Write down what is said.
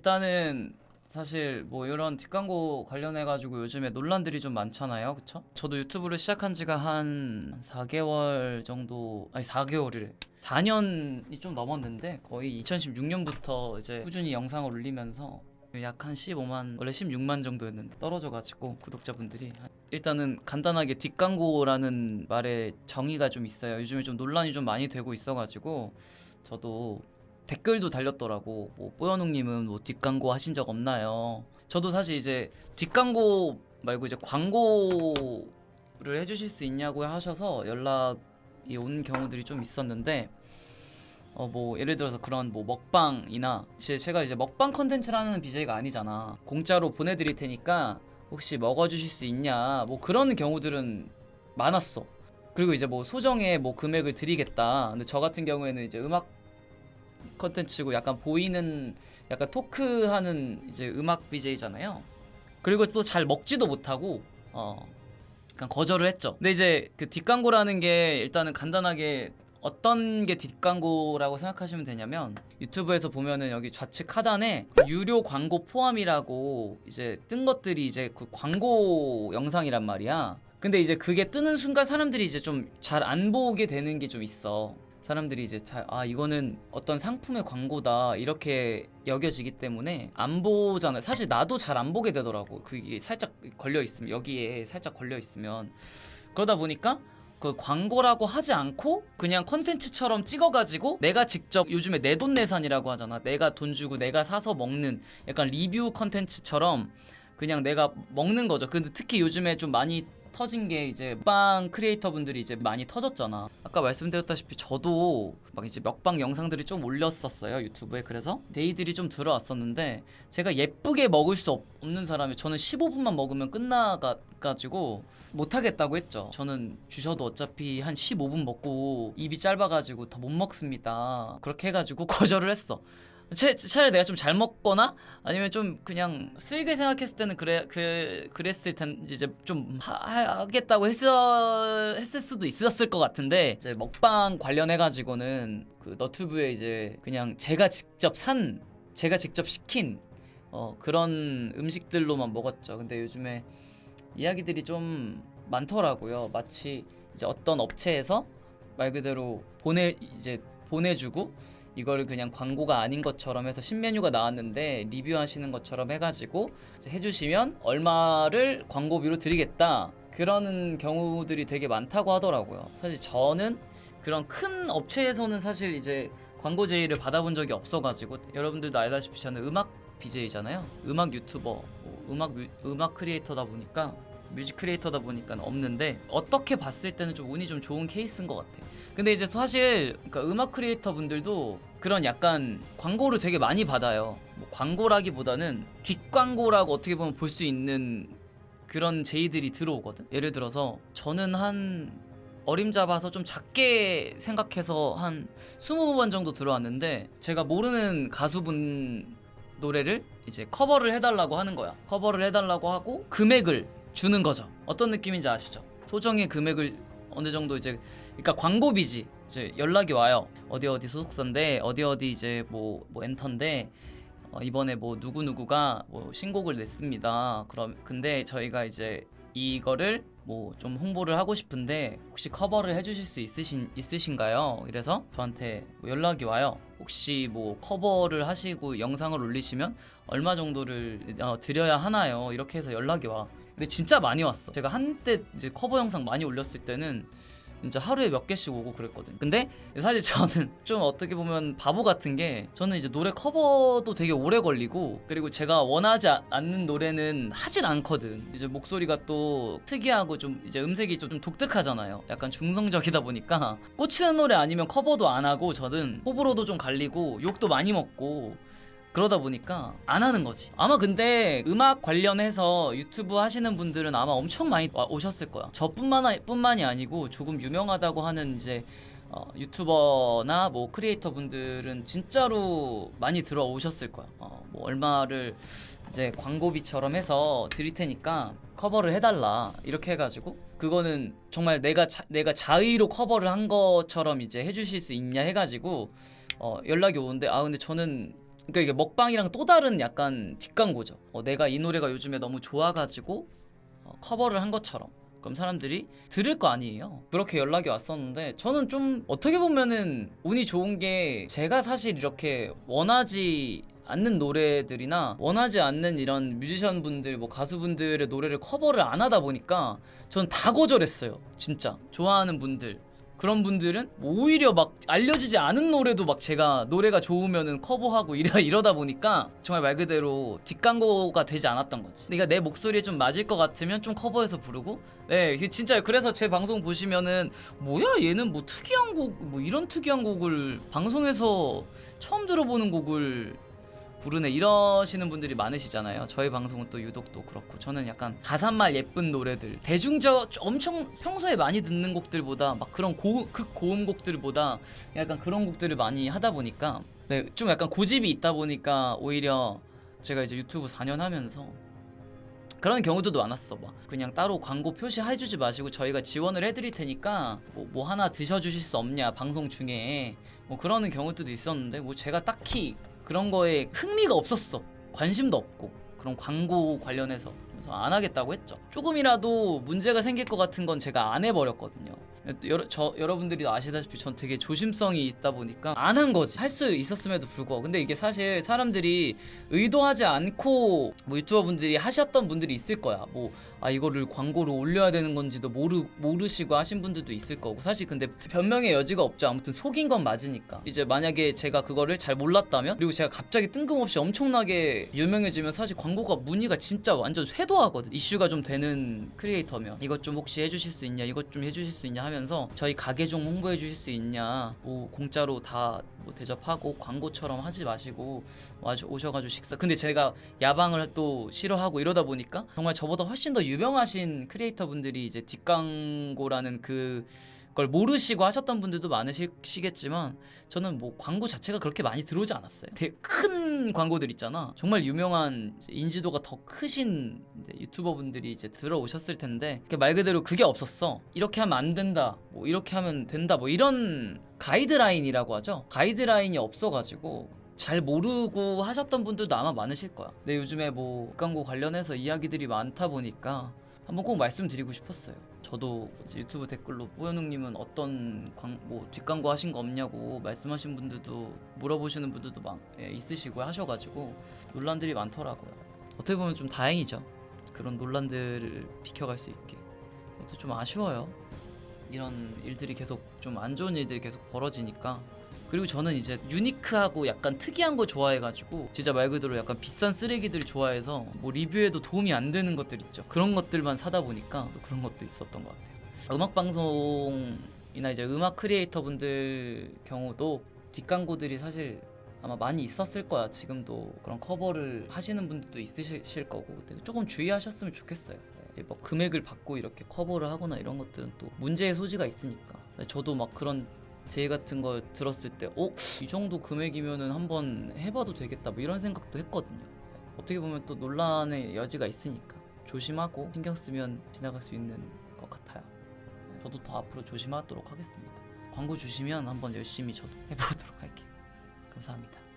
일단은 사실 뭐 이런 뒷광고 관련해 가지고 요즘에 논란들이 좀 많잖아요. 그쵸? 저도 유튜브를 시작한 지가 한 4개월 정도 아니 4개월이래. 4년이 좀 넘었는데 거의 2016년부터 이제 꾸준히 영상을 올리면서 약 한 15만 원래 16만 정도였는데 떨어져 가지고 구독자분들이 한- 일단은 간단하게 뒷광고라는 말에 정의가 좀 있어요. 요즘에 좀 논란이 좀 많이 되고 있어 가지고 저도 댓글도 달렸더라고. 뭐 뽀연웅님은 뭐 뒷광고 하신 적 없나요? 저도 사실 이제 뒷광고 말고 이제 광고를 해주실 수 있냐고 하셔서 연락이 온 경우들이 좀 있었는데 어 뭐 예를 들어서 그런 뭐 먹방이나 제- 제가 이제 먹방 컨텐츠라는 BJ가 아니잖아. 공짜로 보내드릴 테니까 혹시 먹어주실 수 있냐 뭐 그런 경우들은 많았어. 그리고 이제 뭐 소정의 뭐 금액을 드리겠다. 근데 저 같은 경우에는 이제 음악 컨텐츠고 약간 보이는 약간 토크하는 이제 음악 BJ잖아요. 그리고 또 잘 먹지도 못하고 어 약간 거절을 했죠. 근데 이제 그 뒷광고라는 게 일단은 간단하게 어떤 게 뒷광고라고 생각하시면 되냐면 유튜브에서 보면은 여기 좌측 하단에 유료 광고 포함이라고 이제 뜬 것들이 이제 그 광고 영상이란 말이야. 근데 이제 그게 뜨는 순간 사람들이 이제 좀 잘 안 보게 되는 게 좀 있어. 사람들이 이제 잘 아 이거는 어떤 상품의 광고다 이렇게 여겨지기 때문에 안 보잖아요. 사실 나도 잘 안 보게 되더라고. 그게 살짝 걸려 있으면 여기에 살짝 걸려 있으면 그러다 보니까 그 광고라고 하지 않고 그냥 컨텐츠처럼 찍어가지고 내가 직접 요즘에 내 돈내산이라고 하잖아. 내가 돈 주고 내가 사서 먹는 약간 리뷰 컨텐츠처럼 그냥 내가 먹는 거죠. 근데 특히 요즘에 좀 많이 터진 게 이제 먹방 크리에이터 분들이 이제 많이 터졌잖아. 아까 말씀드렸다시피 저도 막 이제 먹방 영상들이 좀 올렸었어요 유튜브에 그래서 데이들이 좀 들어왔었는데 제가 예쁘게 먹을 수 없, 는 사람이 저는 15분만 먹으면 끝나가지고 못하겠다고 했죠. 저는 주셔도 어차피 한 15분 먹고 입이 짧아가지고 더 못 먹습니다. 그렇게 해가지고 거절을 했어. 차, 차라리 내가 좀 잘 먹거나 아니면 좀 그냥 수익을 생각했을 때는 그래 그 그랬을 텐 이제 좀 하, 하겠다고 했어 했을 수도 있었을 것 같은데 이제 먹방 관련해 가지고는 그 너튜브에 이제 그냥 제가 직접 산 제가 직접 시킨 어 그런 음식들로만 먹었죠. 근데 요즘에 이야기들이 좀 많더라고요. 마치 이제 어떤 업체에서 말 그대로 보내 이제 보내주고 이거를 그냥 광고가 아닌 것처럼 해서 신메뉴가 나왔는데 리뷰하시는 것처럼 해가지고 해주시면 얼마를 광고비로 드리겠다 그러는 경우들이 되게 많다고 하더라고요. 사실 저는 그런 큰 업체에서는 사실 이제 광고 제의를 받아본 적이 없어가지고 여러분들도 알다시피 저는 음악 BJ잖아요. 음악 유튜버, 뭐 음악 뮤- 음악 크리에이터다 보니까 뮤직 크리에이터다 보니까 없는데 어떻게 봤을 때는 좀 운이 좀 좋은 케이스인 것 같아. 근데 이제 사실 그러니까 음악 크리에이터 분들도 그런 약간 광고를 되게 많이 받아요. 뭐 광고라기보다는 뒷광고라고 어떻게 보면 볼 수 있는 그런 제의들이 들어오거든. 예를 들어서 저는 한 어림잡아서 좀 작게 생각해서 한 20번 정도 들어왔는데 제가 모르는 가수분 노래를 이제 커버를 해달라고 하는 거야. 커버를 해달라고 하고 금액을 주는 거죠. 어떤 느낌인지 아시죠? 소정의 금액을 어느 정도 이제 그러니까 광고비지. 이제 연락이 와요. 어디 어디 소속사인데 어디 어디 이제 뭐뭐 엔터인데 어, 이번에 뭐 누구 누구가 뭐 신곡을 냈습니다. 그럼 근데 저희가 이제 이거를 뭐 좀 홍보를 하고 싶은데 혹시 커버를 해주실 수 있으신 있으신가요? 이래서 저한테 뭐 연락이 와요. 혹시 뭐 커버를 하시고 영상을 올리시면 얼마 정도를 어, 드려야 하나요? 이렇게 해서 연락이 와. 근데 진짜 많이 왔어. 제가 한때 이제 커버 영상 많이 올렸을 때는 진짜 하루에 몇 개씩 오고 그랬거든. 근데 사실 저는 좀 어떻게 보면 바보 같은 게 저는 이제 노래 커버도 되게 오래 걸리고 그리고 제가 원하지 아- 않는 노래는 하진 않거든. 이제 목소리가 또 특이하고 좀 이제 음색이 좀, 좀 독특하잖아요. 약간 중성적이다 보니까 꽂히는 노래 아니면 커버도 안 하고 저는 호불호도 좀 갈리고 욕도 많이 먹고 그러다 보니까 안 하는 거지. 아마 근데 음악 관련해서 유튜브 하시는 분들은 아마 엄청 많이 와- 오셨을 거야. 저뿐만 아- 뿐만이 아니고 조금 유명하다고 하는 이제 어, 유튜버나 뭐 크리에이터 분들은 진짜로 많이 들어오셨을 거야. 어, 뭐 얼마를 이제 광고비처럼 해서 드릴 테니까 커버를 해달라 이렇게 해가지고 그거는 정말 내가 자, 내가 자의로 커버를 한 것처럼 이제 해주실 수 있냐 해가지고 어, 연락이 오는데 아 근데 저는 그러니까 이게 먹방이랑 또 다른 약간 뒷광고죠. 어, 내가 이 노래가 요즘에 너무 좋아가지고 어, 커버를 한 것처럼. 그럼 사람들이 들을 거 아니에요. 그렇게 연락이 왔었는데 저는 좀 어떻게 보면은 운이 좋은 게 제가 사실 이렇게 원하지 않는 노래들이나 원하지 않는 이런 뮤지션 분들 뭐 가수분들의 노래를 커버를 안 하다 보니까 전 다 거절했어요. 진짜 좋아하는 분들 그런 분들은 오히려 막 알려지지 않은 노래도 막 제가 노래가 좋으면은 커버하고 이러, 이러다 보니까 정말 말 그대로 뒷광고가 되지 않았던 거지. 내가 내 목소리에 좀 맞을 것 같으면 좀 커버해서 부르고, 네, 진짜 그래서 제 방송 보시면은 뭐야 얘는 뭐 특이한 곡, 뭐 이런 특이한 곡을 방송에서 처음 들어보는 곡을 부르네 이러시는 분들이 많으시잖아요. 저희 방송은 또 유독 또 그렇고 저는 약간 가사말 예쁜 노래들 대중적 엄청 평소에 많이 듣는 곡들보다 막 그런 고, 극고음 곡들보다 약간 그런 곡들을 많이 하다 보니까 네, 좀 약간 고집이 있다 보니까 오히려 제가 이제 유튜브 4년 하면서 그런 경우도 많았어 막 그냥 따로 광고 표시해주지 마시고 저희가 지원을 해드릴 테니까 뭐, 뭐 하나 드셔주실 수 없냐 방송 중에 뭐 그러는 경우들도 있었는데 뭐 제가 딱히 그런 거에 흥미가 없었어. 관심도 없고. 그런 광고 관련해서 그래서 안 하겠다고 했죠. 조금이라도 문제가 생길 것 같은 건 제가 안 해버렸거든요. 여러, 저, 여러분들이 아시다시피 전 되게 조심성이 있다 보니까 안 한 거지. 할 수 있었음에도 불구하고. 근데 이게 사실 사람들이 의도하지 않고 뭐 유튜버 분들이 하셨던 분들이 있을 거야. 뭐 아 이거를 광고로 올려야 되는 건지도 모르 모르시고 하신 분들도 있을 거고. 사실 근데 변명의 여지가 없죠. 아무튼 속인 건 맞으니까. 이제 만약에 제가 그거를 잘 몰랐다면 그리고 제가 갑자기 뜬금없이 엄청나게 유명해지면 사실 광고가 문의가 진짜 완전 쇄도 하거든. 이슈가 좀 되는 크리에이터면 이것 좀 혹시 해주실 수 있냐 이것 좀 해주실 수 있냐 하면서 저희 가게 좀 홍보해 주실 수 있냐 뭐 공짜로 다 뭐 대접하고 광고처럼 하지 마시고 와주 오셔가지고 식사. 근데 제가 야방을 또 싫어하고 이러다 보니까 정말 저보다 훨씬 더 유명하신 크리에이터 분들이 이제 뒷광고라는 그 걸 모르시고 하셨던 분들도 많으시겠지만 저는 뭐 광고 자체가 그렇게 많이 들어오지 않았어요. 되게 큰 광고들 있잖아. 정말 유명한 인지도가 더 크신 이제 유튜버 분들이 이제 들어오셨을 텐데 그말 그대로 그게 없었어. 이렇게 하면 안 된다. 뭐 이렇게 하면 된다. 뭐 이런 가이드라인이라고 하죠. 가이드라인이 없어가지고 잘 모르고 하셨던 분들도 아마 많으실 거야. 근데 요즘에 뭐 광고 관련해서 이야기들이 많다 보니까 한번 꼭 말씀드리고 싶었어요. 저도 유튜브 댓글로 뽀연웅님은 어떤 광, 뭐 뒷광고 하신 거 없냐고 말씀하신 분들도 물어보시는 분들도 막 예, 있으시고 하셔가지고 논란들이 많더라고요. 어떻게 보면 좀 다행이죠. 그런 논란들을 비켜갈 수 있게. 그것도 좀 아쉬워요. 이런 일들이 계속 좀 안 좋은 일들이 계속 벌어지니까 그리고 저는 이제 유니크하고 약간 특이한 거 좋아해가지고 진짜 말 그대로 약간 비싼 쓰레기들 좋아해서 뭐 리뷰에도 도움이 안 되는 것들 있죠. 그런 것들만 사다 보니까 또 그런 것도 있었던 것 같아요. 음악 방송이나 이제 음악 크리에이터 분들 경우도 뒷광고들이 사실 아마 많이 있었을 거야. 지금도 그런 커버를 하시는 분들도 있으실 거고. 조금 주의하셨으면 좋겠어요. 네, 뭐 금액을 받고 이렇게 커버를 하거나 이런 것들은 또 문제의 소지가 있으니까. 저도 막 그런 제의 같은 거 들었을 때, 어? 이 정도 금액이면은 한번 해봐도 되겠다. 뭐 이런 생각도 했거든요. 어떻게 보면 또 논란의 여지가 있으니까 조심하고 신경 쓰면 지나갈 수 있는 것 같아요. 저도 더 앞으로 조심하도록 하겠습니다. 광고 주시면 한번 열심히 저도 해보도록 할게요. 감사합니다.